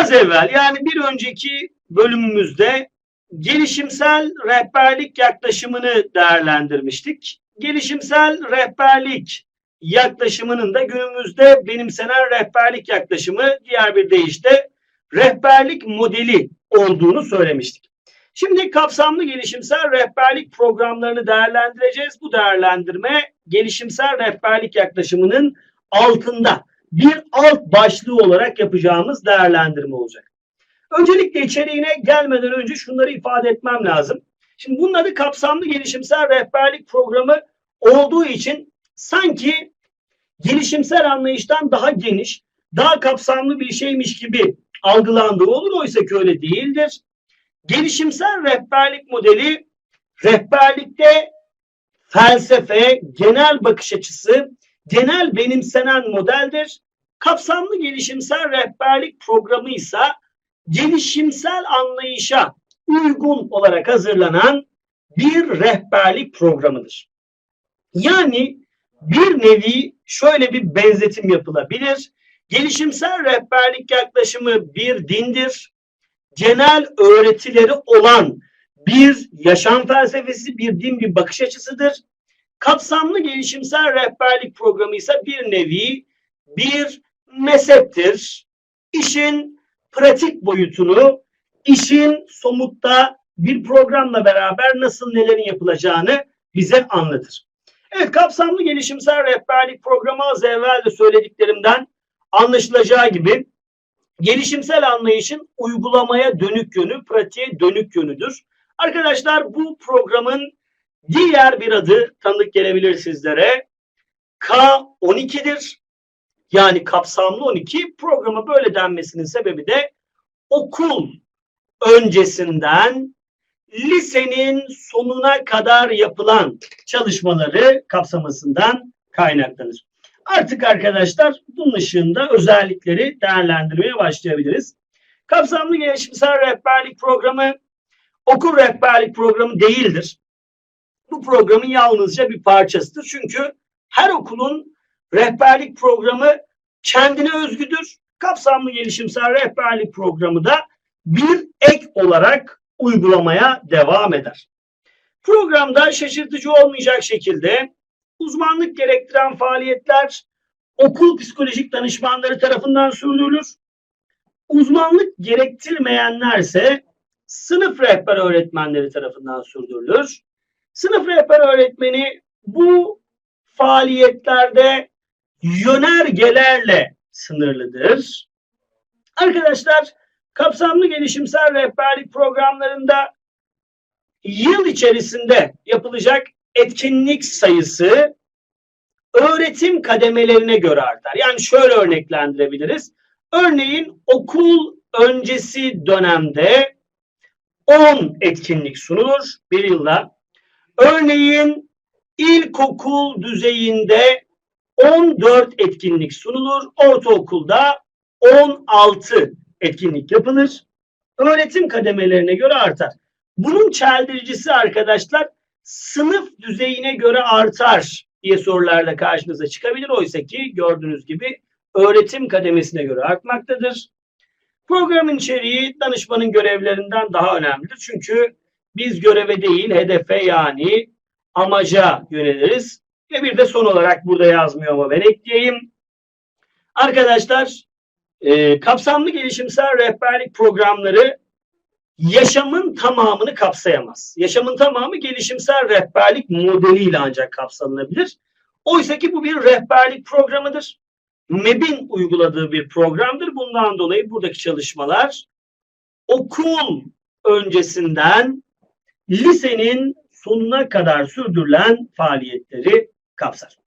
Az evvel yani bir önceki bölümümüzde gelişimsel rehberlik yaklaşımını değerlendirmiştik. Gelişimsel rehberlik yaklaşımının da günümüzde benimsenen rehberlik yaklaşımı diğer bir deyişle rehberlik modeli olduğunu söylemiştik. Şimdi kapsamlı gelişimsel rehberlik programlarını değerlendireceğiz. Bu değerlendirme gelişimsel rehberlik yaklaşımının altında bir alt başlığı olarak yapacağımız değerlendirme olacak. Öncelikle içeriğine gelmeden önce şunları ifade etmem lazım. Şimdi bunun adı kapsamlı gelişimsel rehberlik programı olduğu için sanki gelişimsel anlayıştan daha geniş, daha kapsamlı bir şeymiş gibi algılandığı olur. Oysa ki öyle değildir. Gelişimsel rehberlik modeli rehberlikte felsefe, genel bakış açısı, genel benimsenen modeldir. Kapsamlı gelişimsel rehberlik programı ise gelişimsel anlayışa uygun olarak hazırlanan bir rehberlik programıdır. Yani bir nevi şöyle bir benzetim yapılabilir. Gelişimsel rehberlik yaklaşımı bir dindir. Genel öğretileri olan bir yaşam felsefesi, bir din, bir bakış açısıdır. Kapsamlı gelişimsel rehberlik programı ise bir nevi bir mezheptir. İşin pratik boyutunu, işin somutta bir programla beraber nasıl nelerin yapılacağını bize anlatır. Evet kapsamlı gelişimsel rehberlik programı az evvel de söylediklerimden anlaşılacağı gibi gelişimsel anlayışın uygulamaya dönük yönü, pratiğe dönük yönüdür. Arkadaşlar bu programın diğer bir adı tanıdık gelebilir sizlere. K12'dir. Yani kapsamlı 12 programa böyle denmesinin sebebi de okul öncesinden lisenin sonuna kadar yapılan çalışmaları kapsamasından kaynaklanır. Artık arkadaşlar bunun ışığında özellikleri değerlendirmeye başlayabiliriz. Kapsamlı gelişimsel rehberlik programı okul rehberlik programı değildir. Bu programın yalnızca bir parçasıdır. Çünkü her okulun rehberlik programı kendine özgüdür. Kapsamlı gelişimsel rehberlik programı da bir ek olarak uygulamaya devam eder. Programda şaşırtıcı olmayacak şekilde uzmanlık gerektiren faaliyetler okul psikolojik danışmanları tarafından sürdürülür. Uzmanlık gerektirmeyenlerse sınıf rehber öğretmenleri tarafından sürdürülür. Sınıf rehber öğretmeni bu faaliyetlerde yönergelerle sınırlıdır. Arkadaşlar kapsamlı gelişimsel rehberlik programlarında yıl içerisinde yapılacak etkinlik sayısı öğretim kademelerine göre artar. Yani şöyle örneklendirebiliriz. Örneğin okul öncesi dönemde 10 etkinlik sunulur bir yılda. Örneğin ilkokul düzeyinde 14 etkinlik sunulur. Ortaokulda 16 etkinlik yapılır. Öğretim kademelerine göre artar. Bunun çeldiricisi arkadaşlar sınıf düzeyine göre artar diye sorularda karşınıza çıkabilir. Oysa ki gördüğünüz gibi öğretim kademesine göre artmaktadır. Programın içeriği danışmanın görevlerinden daha önemlidir. Çünkü biz göreve değil hedefe yani amaca yöneliriz. Ve bir de son olarak burada yazmıyor ama ben ekleyeyim. Arkadaşlar e, kapsamlı gelişimsel rehberlik programları yaşamın tamamını kapsayamaz. Yaşamın tamamı gelişimsel rehberlik modeliyle ancak kapsanılabilir. Oysa ki bu bir rehberlik programıdır. MEB'in uyguladığı bir programdır. Bundan dolayı buradaki çalışmalar okul öncesinden lisenin sonuna kadar sürdürülen faaliyetleri kapsar.